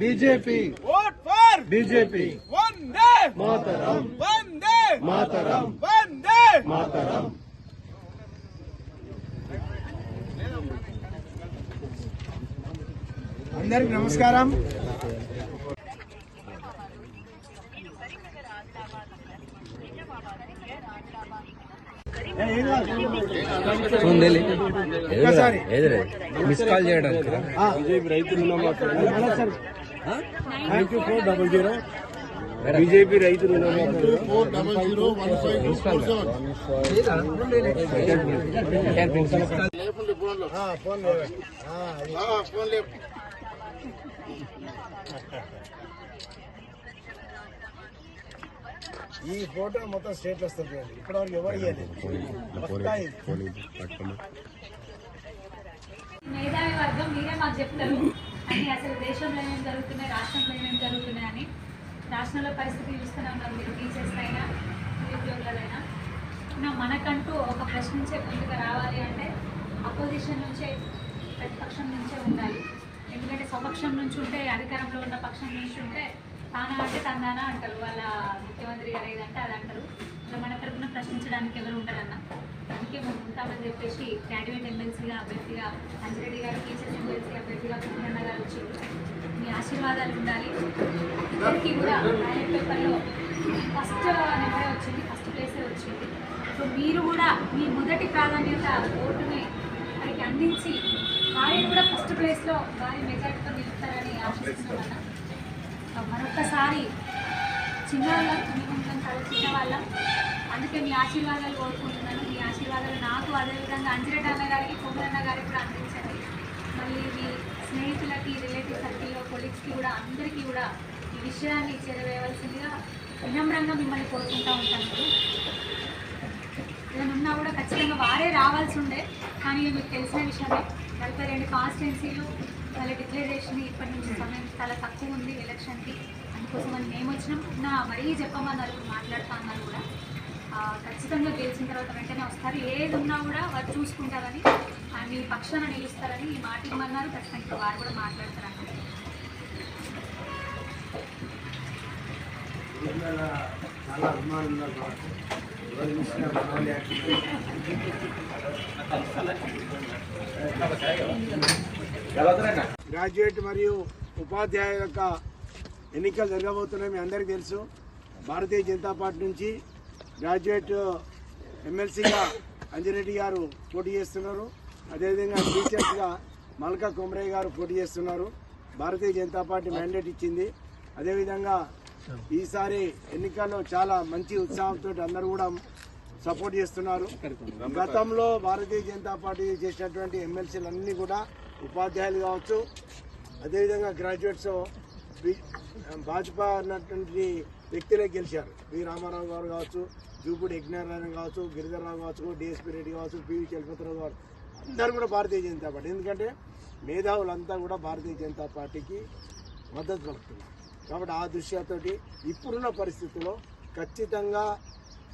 BJP vote for BJP Vande Mataram Vande Mataram Vande Mataram అందరికి నమస్కారం ఒక్కసారి. Miss call చేయడానికి బీజేపీ రైతు రుణమాఫీ thank you four double zero BJP రైతు రుణమాఫీ ఫోన్ ఫోన్ లేపు ఈ ఫోటో మొత్తం స్టేట్ వస్తుంది చూడండి ఇప్పటివరకు ఎవరు ఇవ్వలేదు వస్తాయి. మేధావి వర్గం మీరే మాకు చెప్తారు అని అసలు దేశంలో ఏమేమి జరుగుతున్నాయి రాష్ట్రంలో ఏమేమి జరుగుతున్నాయి అని రాష్ట్రంలో పరిస్థితి చూస్తూనే ఉన్నారు మీరు టీచర్స్ అయినా నిరుద్యోగులైనా మనకంటూ ఒక ప్రశ్నించే ముందుగా రావాలి అంటే అపోజిషన్ నుంచే ప్రతిపక్షం నుంచే ఉండాలి. ఎందుకంటే స్వపక్షం నుంచి ఉంటే అధికారంలో ఉన్న పక్షం నుంచి ఉంటే తానా అంటే తందానా అంటారు. వాళ్ళ ముఖ్యమంత్రి గారు ఏదంటే అది అంటారు. ఇట్లా మన తరపున ప్రశ్నించడానికి ఎవరు ఉంటారన్న అందుకే మేము ఉంటామని చెప్పేసి గ్రాడ్యుయేట్ ఎమ్మెల్సీగా అభ్యర్థిగా అంజిరెడ్డి గారు టీచర్స్ ఎమ్మెల్సీ అభ్యర్థిగా కుటుంబన్న గారు వచ్చి మీ ఆశీర్వాదాలు ఉండాలి. ఇద్దరికి కూడా బ్యాలెట్ పేపర్లో ఫస్ట్ నెంబరే వచ్చింది ఫస్ట్ ప్లేసే వచ్చింది. సో మీరు కూడా మీ మొదటి ప్రాధాన్యత ఓటుని వారికి అందించి వారిని కూడా ఫస్ట్ ప్లేస్లో వారి మెజార్టీతో నిలుపుతారని ఆశిస్తున్నాను సో మరొకసారి చిన్నవాళ్ళం మేము చాలా చిన్నవాళ్ళం అందుకే మీ ఆశీర్వాదాలు కోరుకుంటున్నాను. మీ ఆశీర్వాదాలు నాకు అదేవిధంగా అంజిరెడ్డి అన్న గారికి కొమ్మలన్న గారికి కూడా అందించండి. మళ్ళీ మీ స్నేహితులకి రిలేటివ్ సర్కిల్లో కొలీగ్స్కి కూడా అందరికీ కూడా ఈ విషయాన్ని చేరవేయవలసిందిగా వినమ్రంగా మిమ్మల్ని కోరుకుంటూ ఉంటాను. ఏదైనా ఉన్నా కూడా ఖచ్చితంగా వారే రావాల్సి ఉండే. కానీ మీకు తెలిసిన విషయమే నలభై రెండు కాన్స్టిట్యున్సీలు వాళ్ళ డిక్లరేషన్ ఇప్పటి నుంచి సమయం చాలా తక్కువ ఉంది ఎలక్షన్కి. అందుకోసం అని మేము వచ్చినాం. నా మరీ చెప్పమన్నారు మాట్లాడుతా అన్నారు కూడా. ఆ, ఖచ్చితంగా గెలిచిన తర్వాత వెంటనే వస్తారు. ఏది ఉన్నా కూడా వారు చూసుకుంటారని మీ పక్షాన నిలుస్తారని ఈ మాట ఇమ్మన్నారు. ఖచ్చితంగా వారు కూడా మాట్లాడతారని. చాలా అభిమానం ఉన్నారు కాబట్టి ఎవరు. గ్రాడ్యుయేట్ మరియు ఉపాధ్యాయ యొక్క ఎన్నికలు జరగబోతున్నాయి మీ అందరికీ తెలుసు. భారతీయ జనతా పార్టీ నుంచి గ్రాడ్యుయేట్ ఎమ్మెల్సీగా అంజిరెడ్డి గారు పోటీ చేస్తున్నారు. అదేవిధంగా టీచర్స్గా మల్కా కొమరయ్య గారు పోటీ చేస్తున్నారు. భారతీయ జనతా పార్టీ మ్యాండేట్ ఇచ్చింది. అదేవిధంగా ఈసారి ఎన్నికల్లో చాలా మంచి ఉత్సాహంతో అందరూ కూడా సపోర్ట్ చేస్తున్నారు. గతంలో భారతీయ జనతా పార్టీ చేసినటువంటి ఎమ్మెల్సీలన్నీ కూడా ఉపాధ్యాయులు కావచ్చు అదేవిధంగా గ్రాడ్యుయేట్స్ బి- భాజపా అన్నటువంటి వ్యక్తులే గెలిచారు. వి. రామారావు గారు కావచ్చు జూపూడి యజ్ఞారాయణ కావచ్చు గిరిధర్రావు కావచ్చు డిఎస్పీ రెడ్డి కావచ్చు పివి చలపతిరావు గారు. అందరూ కూడా భారతీయ జనతా పార్టీ. ఎందుకంటే మేధావులంతా కూడా భారతీయ జనతా పార్టీకి మద్దతు పలుకుతున్నారు. కాబట్టి ఆ దృశ్యాతోటి ఇప్పుడున్న పరిస్థితుల్లో ఖచ్చితంగా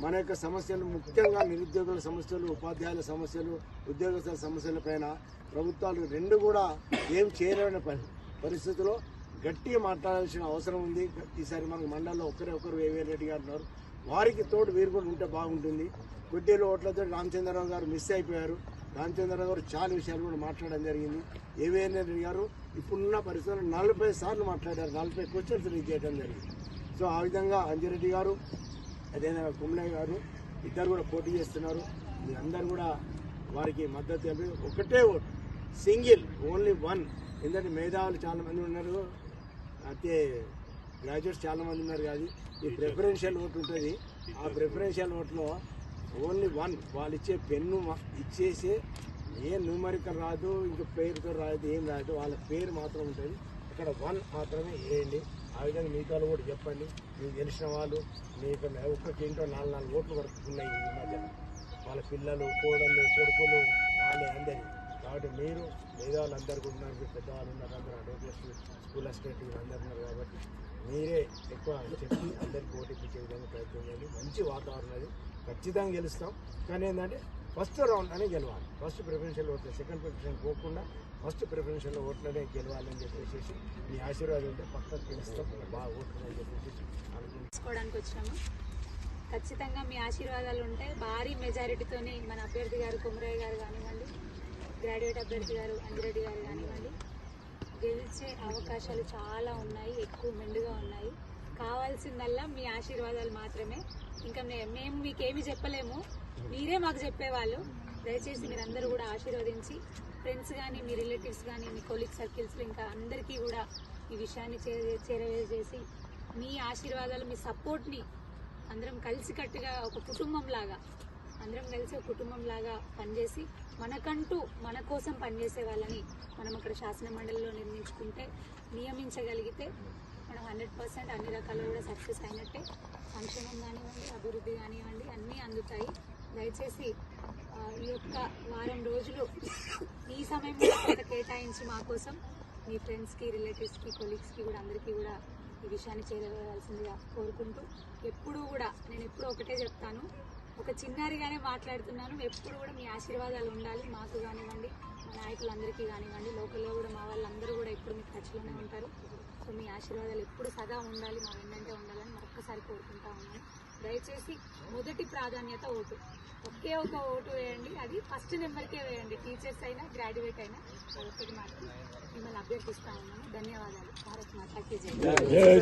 మన యొక్క సమస్యలు ముఖ్యంగా నిరుద్యోగుల సమస్యలు ఉపాధ్యాయుల సమస్యలు ఉద్యోగస్తుల సమస్యల పైన ప్రభుత్వాలు రెండు కూడా ఏం చేయలేని పరి పరిస్థితిలో గట్టిగా మాట్లాడాల్సిన అవసరం ఉంది. ఈసారి మనకు మండలంలో ఒకరే ఒకరు వేవేరు రెడ్డి గారు ఉన్నారు. వారికి తోడు వీరు కూడా ఉంటే బాగుంటుంది. కొద్దిలో ఓట్లతో రామచంద్రరావు గారు మిస్ అయిపోయారు. రామచంద్రరావు గారు చాలా విషయాలు కూడా మాట్లాడడం జరిగింది. ఏవేఎన్ రెడ్డి గారు ఇప్పుడున్న పరిస్థితుల్లో నలభై సార్లు మాట్లాడారు. నలభై క్వశ్చన్స్ రీచ్ చేయడం జరిగింది. సో ఆ విధంగా అంజిరెడ్డి గారు అదేవిధంగా కుమ్లయ్య గారు? ఇద్దరు కూడా పోటీ చేస్తున్నారు. మీరందరూ కూడా వారికి మద్దతు తెలిపి ఒకటే ఓటు. Single only one. ఎందుకంటే మేధావులు చాలా మంది ఉన్నారు. అయితే గ్రాడ్యుయేట్స్ చాలా మంది ఉన్నారు కాదు. ఈ ప్రిఫరెన్షియల్ ఓటు ఉంటుంది. ఆ ప్రిఫరెన్షియల్ ఓట్లో ఓన్లీ వన్. వాళ్ళు ఇచ్చే పెన్ను ఇచ్చేసి ఏ న్యూమరికల్ రాదు ఇంకా పేరుతో రాదు ఏం రాదు. వాళ్ళ పేరు మాత్రం ఉంటుంది. అక్కడ వన్ మాత్రమే వేయండి. ఆ విధంగా మిగతా వాళ్ళు కూడా చెప్పండి. మీకు తెలిసిన వాళ్ళు మీకు ఒక్కొక్క ఇంట్లో నాలుగు నాలుగు ఓట్లు వరకు ఉన్నాయి ఈ మధ్యన వాళ్ళ పిల్లలు కోడళ్ళు కొడుకులు వాళ్ళే అందరి. కాబట్టి మీరు మేధావులందరూ కూడా ఉన్నారు. మీరు పెద్దవాళ్ళు ఉన్నారు అందరూ అడ్వకేట్స్ స్కూల్ అసిస్టెంట్ అందరు ఉన్నారు కాబట్టి మీరే ఎక్కువ చెప్పి అందరికీ ఓటిపించే విధంగా ప్రయత్నం చేయండి. మంచి వాతావరణం అది. ఖచ్చితంగా గెలుస్తాం. కానీ ఏంటంటే ఫస్ట్ రౌండ్ అని గెలవాలి. ఫస్ట్ ప్రిఫరెన్షియల్ ఓట్లు సెకండ్ ప్రిఫరెన్షియల్ పోకుండా ఫస్ట్ ప్రిఫరెన్షన్లో ఓట్లనే గెలవాలని చెప్పేసి మీ ఆశీర్వాదం ఉంటే పక్కకు గెలుస్తాం బాగా ఓట్లు అని చెప్పేసి అనుకుంటున్నాం వచ్చినాము ఖచ్చితంగా మీ ఆశీర్వాదాలు ఉంటే భారీ మెజారిటీతోని మన అభ్యర్థి గారు కుమరయ్య గారు కానివ్వండి గ్రాడ్యుయేట్ అభ్యర్థి గారు అంజిరెడ్డి గారు కానివ్వండి గెలిచే అవకాశాలు చాలా ఉన్నాయి ఎక్కువ మెండుగా ఉన్నాయి. కావాల్సిందల్లా మీ ఆశీర్వాదాలు మాత్రమే. ఇంకా మేము మీకేమి చెప్పలేము. మీరే మాకు చెప్పేవాళ్ళు. దయచేసి మీరందరూ కూడా ఆశీర్వదించి ఫ్రెండ్స్ కానీ మీ రిలేటివ్స్ కానీ మీ కొలీగ్ సర్కిల్స్లో ఇంకా అందరికీ కూడా ఈ విషయాన్ని చేర చేరవేసేసి మీ ఆశీర్వాదాలు మీ సపోర్ట్ని అందరం కలిసికట్టుగా ఒక కుటుంబం లాగా అందరం కలిసి ఒక కుటుంబం లాగా పనిచేసి మనకంటూ మన కోసం పనిచేసే వాళ్ళని మనం అక్కడ శాసన మండలిలో నిర్మించుకుంటే నియమించగలిగితే మనం హండ్రెడ్ పర్సెంట్ అన్ని రకాలు కూడా సక్సెస్ అయినట్టే. సంక్షేమం కానివ్వండి అభివృద్ధి కానివ్వండి అన్నీ అందుతాయి. దయచేసి ఈ యొక్క వారం రోజులు ఈ సమయంలో కొంత కేటాయించి మా కోసం మీ ఫ్రెండ్స్కి రిలేటివ్స్కి కొలీగ్స్కి కూడా అందరికీ కూడా ఈ విషయాన్ని చేరవేయాల్సిందిగా కోరుకుంటూ ఎప్పుడూ కూడా నేను ఎప్పుడూ ఒకటే చెప్తాను. ఒక చిన్నారిగానే మాట్లాడుతున్నాను. ఎప్పుడు కూడా మీ ఆశీర్వాదాలు ఉండాలి. మాకు కానివ్వండి మా నాయకులందరికీ కానివ్వండి లోకల్లో కూడా మా వాళ్ళందరూ కూడా ఎప్పుడు మీకు టచ్లోనే ఉంటారు. సో మీ ఆశీర్వాదాలు ఎప్పుడు సదా ఉండాలి. మా వెన్నంటే ఉండాలని మరొక్కసారి కోరుకుంటా ఉన్నాను. దయచేసి మొదటి ప్రాధాన్యత ఓటు. ఒకే ఒక ఓటు వేయండి. అది ఫస్ట్ నెంబర్కే వేయండి. టీచర్స్ అయినా గ్రాడ్యుయేట్ అయినా ఒకటి మాత్రం మిమ్మల్ని అభ్యర్థిస్తా ఉన్నాను. ధన్యవాదాలు. భారత్ మాతాకి జై.